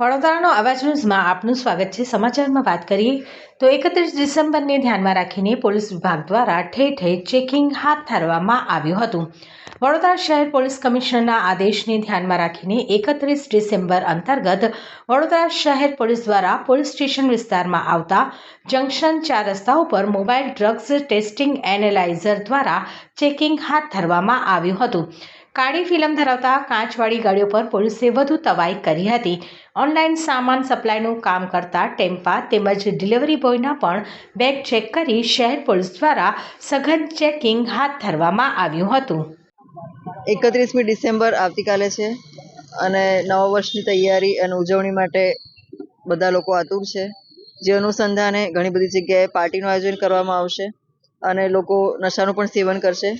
વડોદરાનો અવાજ ન્યૂઝમાં આપનું સ્વાગત છે. સમાચારમાં વાત કરીએ તો એકત્રીસ ડિસેમ્બરને ધ્યાનમાં રાખીને પોલીસ વિભાગ દ્વારા ઠેર ઠેર ચેકિંગ હાથ ધરવામાં આવ્યું હતું. વડોદરા શહેર પોલીસ કમિશનરના આદેશને ધ્યાનમાં રાખીને એકત્રીસ ડિસેમ્બર અંતર્ગત વડોદરા શહેર પોલીસ દ્વારા પોલીસ સ્ટેશન વિસ્તારમાં આવતા જંકશન ચાર રસ્તા ઉપર મોબાઈલ ડ્રગ્સ ટેસ્ટિંગ એનાલાઇઝર દ્વારા ચેકિંગ હાથ ધરવામાં આવ્યું હતું. કાળી ફિલ્મ ધરાવતા કાચવાળી ગાડીઓ પર પોલીસે વધુ તવાઈ કરી હતી. ઓનલાઈન સામાન સપ્લાયનું કામ કરતા ટેમ્પા તેમજ ડિલિવરી બોયના પણ બેગ ચેક કરી શહેર પોલીસ દ્વારા સઘન ચેકિંગ હાથ ધરવામાં આવ્યું હતું. એકત્રીસમી ડિસેમ્બર આવતીકાલે છે અને નવા વર્ષની તૈયારી અને ઉજવણી માટે બધા લોકો આતુર છે. જે અનુસંધાને ઘણી બધી જગ્યાએ પાર્ટીનું આયોજન કરવામાં આવશે અને લોકો નશાનું પણ સેવન કરશે.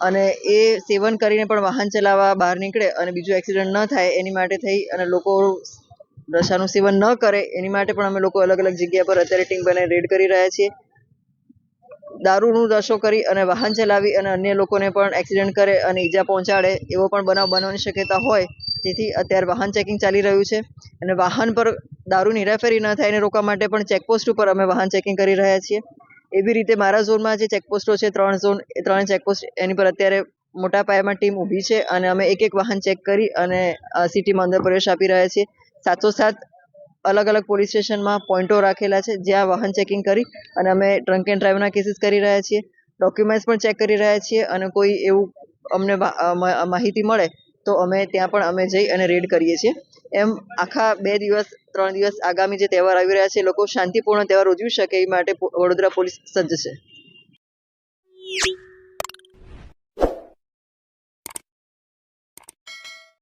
અને એ સેવન કરીને પણ વાહન ચલાવવા બહાર નીકળે અને બીજું એક્સિડન્ટ ન થાય એની માટે થઈ અને લોકો નશાનું સેવન ન કરે એની માટે પણ અમે લોકો અલગ અલગ જગ્યા પર અત્યારે ટીમ બનાવી રેડ કરી રહ્યા છીએ. દારૂનું નશો કરી અને વાહન ચલાવી અને અન્ય લોકોને પણ એક્સિડન્ટ કરે અને ઈજા પહોંચાડે એવો પણ બનાવ બનવાની શક્યતા હોય જેથી અત્યારે વાહન ચેકિંગ ચાલી રહ્યું છે અને વાહન પર દારૂની હેરાફેરી ન થાય એને રોકવા માટે પણ ચેકપોસ્ટ ઉપર અમે વાહન ચેકિંગ કરી રહ્યા છીએ. એવી રીતે મારા ઝોનમાં જે ચેકપોસ્ટો છે, ત્રણ ઝોન એ ત્રણ ચેકપોસ્ટ એની પર અત્યારે મોટા પાયામાં ટીમ ઊભી છે અને અમે એક એક વાહન ચેક કરી અને સિટીમાં અંદર પ્રવેશ આપી રહ્યા છીએ. સાથોસાથ અલગ અલગ પોલીસ સ્ટેશનમાં પોઈન્ટો રાખેલા છે, જ્યાં વાહન ચેકિંગ કરી અને અમે ડ્રંક એન્ડ ડ્રાઈવના કેસીસ કરી રહ્યા છીએ. ડોક્યુમેન્ટ્સ પણ ચેક કરી રહ્યા છીએ અને કોઈ એવું અમને માહિતી મળે તો અમે ત્યાં પણ અમે જઈ અને રેડ કરીએ છીએ. એમ આખા બે દિવસ, ત્રણ દિવસ આગામી જે તહેવાર આવી રહ્યા છે, એ લોકો શાંતિપૂર્ણ તહેવાર ઉજવી શકે એ માટે વડોદરા પોલીસ સજ્જ છે.